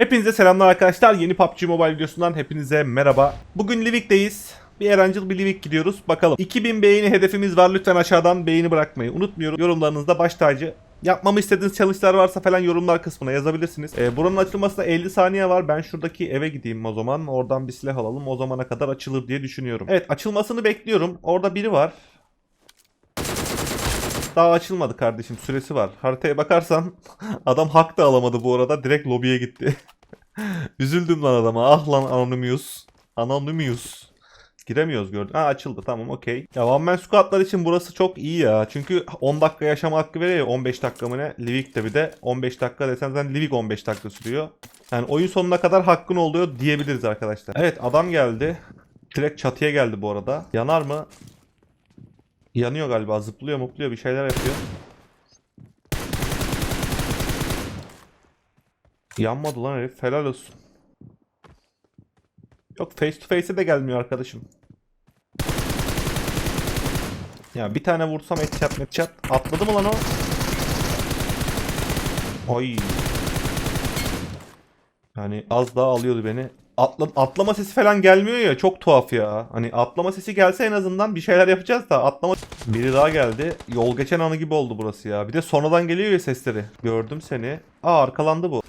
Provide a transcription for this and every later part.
Hepinize selamlar arkadaşlar. Yeni PUBG Mobile videosundan hepinize merhaba. Bugün Livik'teyiz. Bir Erancıl bir Livik gidiyoruz. Bakalım. 2000 beğeni hedefimiz var. Lütfen aşağıdan beğeni bırakmayı unutmuyorum. Yorumlarınızda baş tacı. Yapmamı istediğiniz challenge'lar varsa falan yorumlar kısmına yazabilirsiniz. Ee, buranın açılmasına 50 saniye var. Ben şuradaki eve gideyim o zaman. Oradan bir silah alalım. O zamana kadar açılır diye düşünüyorum. Evet açılmasını bekliyorum. Orada biri var. Daha açılmadı kardeşim süresi var. Haritaya bakarsan adam hak da alamadı bu arada. Direkt lobiye gitti. Üzüldüm lan adama. Ah lan Anonymous. Anonymous. Giremiyoruz gördün. Ha açıldı tamam okey. Ya One Man Squad'lar için burası çok iyi ya. Çünkü 10 dakika yaşama hakkı veriyor ya 15 dakika mı ne? Livik'te bir de 15 dakika desen zaten Livik 15 dakika sürüyor. Yani oyun sonuna kadar hakkın oluyor diyebiliriz arkadaşlar. Evet adam geldi. Direkt çatıya geldi bu arada. Yanar mı? Yanıyor galiba. Zıplıyor mutluyor bir şeyler yapıyor. Yanmadı lan herif. Helal olsun. Yok face to face'e de gelmiyor arkadaşım. Ya bir tane vursam headshot headshot. Atladı mı lan o? Ay. Yani az daha alıyordu beni. Atla, atlama sesi falan gelmiyor ya çok tuhaf ya. Hani atlama sesi gelse en azından bir şeyler yapacağız da atlama... Biri daha geldi. Yol geçen anı gibi oldu burası ya. Bir de sonradan geliyor ya sesleri. Gördüm seni. Aa arkalandı bu.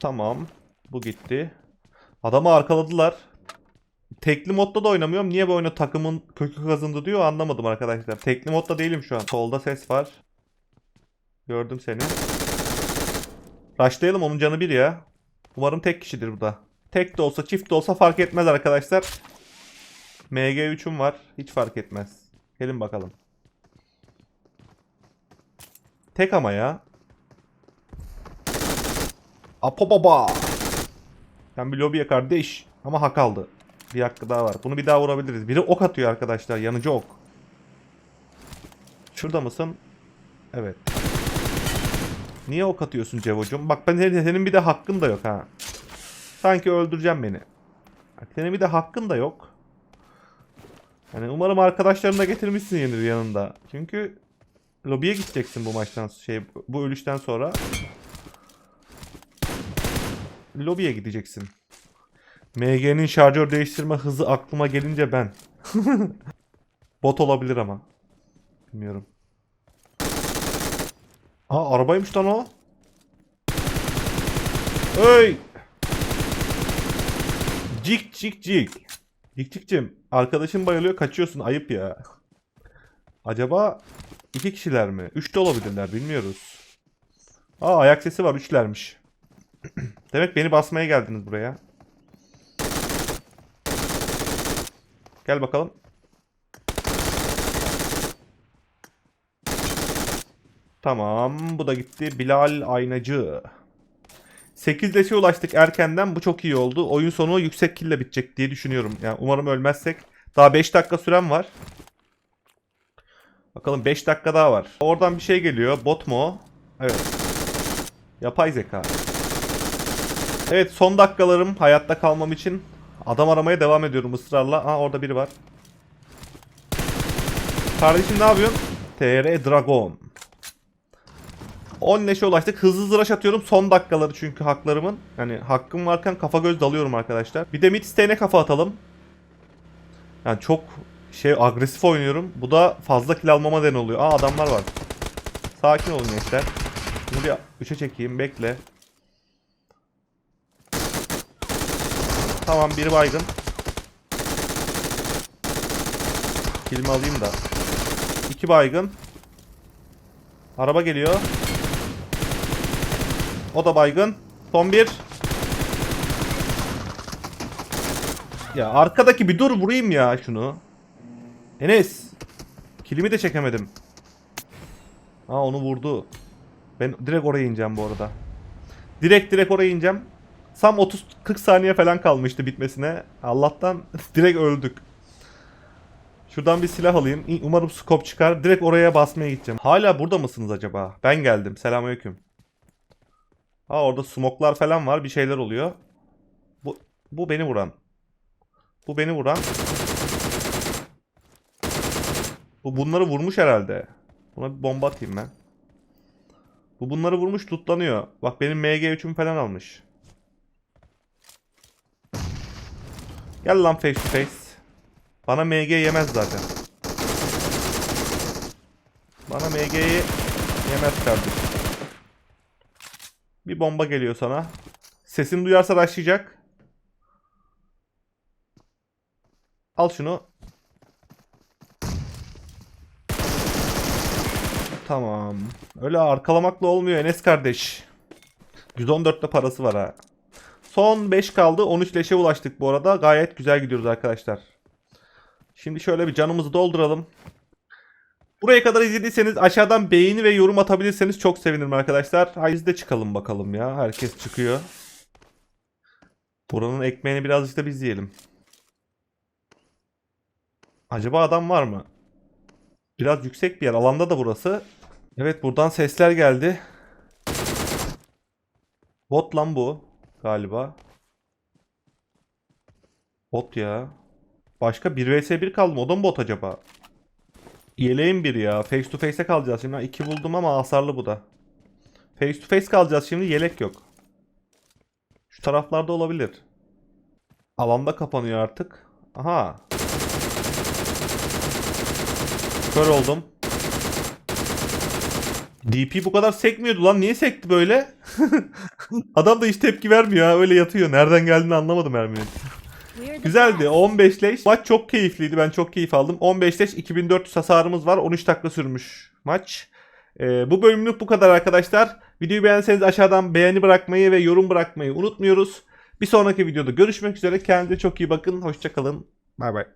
Tamam. Bu gitti. Adamı arkaladılar. Tekli modda da oynamıyorum. Niye bu oyunu takımın kökü kazındı diyor anlamadım arkadaşlar. Tekli modda değilim şu an. Solda ses var. Gördüm seni. Rushlayalım onun canı bir ya. Umarım tek kişidir bu da. Tek de olsa çift de olsa fark etmez arkadaşlar. MG3'üm var. Hiç fark etmez. Gelin bakalım. Tek ama ya. Apo baba. Ben bir lobiye kardeş. Ama hak aldı. Bir hakkı daha var. Bunu bir daha vurabiliriz. Biri ok atıyor arkadaşlar. Yanıcı ok. Şurada mısın? Evet. Niye ok atıyorsun Cevo'cum? Bak ben senin bir de hakkın da yok ha. Sanki öldüreceğim beni. Senin bir de hakkın da yok. Yani umarım arkadaşlarını da getirmişsin yenir yanında. Çünkü lobiye gideceksin bu maçtan şey bu ölüşten sonra. Lobiye gideceksin. MG'nin şarjör değiştirme hızı aklıma gelince ben. Bot olabilir ama. Bilmiyorum. Aa arabaymış lan o. Hey! Cik cik cik. Cik cikcim. Arkadaşın bayılıyor kaçıyorsun ayıp ya. Acaba iki kişiler mi? Üç de olabilirler bilmiyoruz. Aa ayak sesi var üçlermiş. Demek beni basmaya geldiniz buraya. Gel bakalım. Tamam. Bu da gitti. Bilal Aynacı. 8 leşe ulaştık erkenden. Bu çok iyi oldu. Oyun sonu yüksek kille bitecek diye düşünüyorum. Yani umarım ölmezsek. Daha 5 dakika süren var. Bakalım 5 dakika daha var. Oradan bir şey geliyor. Bot mu o? Evet. Yapay zeka. Evet son dakikalarım hayatta kalmam için adam aramaya devam ediyorum ısrarla. Aa orada biri var. Kardeşim ne yapıyorsun? TR Dragon. 10 leşe ulaştık. Hızlı hızlı rush atıyorum. Son dakikaları çünkü haklarımın. Yani hakkım varken kafa göz dalıyorum arkadaşlar. Bir de mid isteğine kafa atalım. Yani çok şey agresif oynuyorum. Bu da fazla kill almama neden oluyor. Aa adamlar var. Sakin olun gençler. Bunu bir 3'e çekeyim. Bekle. Tamam biri baygın. Kilimi alayım da. İki baygın. Araba geliyor. O da baygın. Son bir. Ya arkadaki bir dur vurayım ya şunu. Enes. Kilimi de çekemedim. Ha onu vurdu. Ben direkt oraya ineceğim bu arada. Direkt direkt oraya ineceğim. Sam 30-40 saniye falan kalmıştı bitmesine. Allah'tan direkt öldük. Şuradan bir silah alayım. Umarım scope çıkar. Direkt oraya basmaya gideceğim. Hala burada mısınız acaba? Ben geldim. Selamünaleyküm. Ha orada smoklar falan var. Bir şeyler oluyor. Bu, bu beni vuran. Bu beni vuran. Bu bunları vurmuş herhalde. Buna bir bomba atayım ben. Bu bunları vurmuş lootlanıyor. Bak benim MG3'üm falan almış. Gel lan face to face. Bana MG yemez zaten. Bana MG'yi yemez kardeşim. Bir bomba geliyor sana. Sesini duyarsa başlayacak. Al şunu. Tamam. Öyle arkalamakla olmuyor Enes kardeş. 114'te parası var ha. Son 5 kaldı. 13 leşe ulaştık bu arada. Gayet güzel gidiyoruz arkadaşlar. Şimdi şöyle bir canımızı dolduralım. Buraya kadar izlediyseniz aşağıdan beğeni ve yorum atabilirseniz çok sevinirim arkadaşlar. Haydi biz de çıkalım bakalım ya. Herkes çıkıyor. Buranın ekmeğini birazcık da biz yiyelim. Acaba adam var mı? Biraz yüksek bir yer. Alanda da burası. Evet buradan sesler geldi. Bot lan bu galiba. Bot ya. Başka 1 vs 1 kaldı mı? O da mı bot acaba? Yeleğim bir ya. Face to face'e kalacağız şimdi. 2 buldum ama hasarlı bu da. Face to face kalacağız şimdi. Yelek yok. Şu taraflarda olabilir. Alanda kapanıyor artık. Aha. Kör oldum. DP bu kadar sekmiyordu lan. Niye sekti böyle? Adam da hiç tepki vermiyor ha. Öyle yatıyor. Nereden geldiğini anlamadım Ermin'in. Güzeldi. 15 leş. Maç çok keyifliydi. Ben çok keyif aldım. 15 leş 2400 hasarımız var. 13 dakika sürmüş maç. Ee, bu bölümlük bu kadar arkadaşlar. Videoyu beğenseniz aşağıdan beğeni bırakmayı ve yorum bırakmayı unutmuyoruz. Bir sonraki videoda görüşmek üzere. Kendinize çok iyi bakın. Hoşçakalın. Bay bay.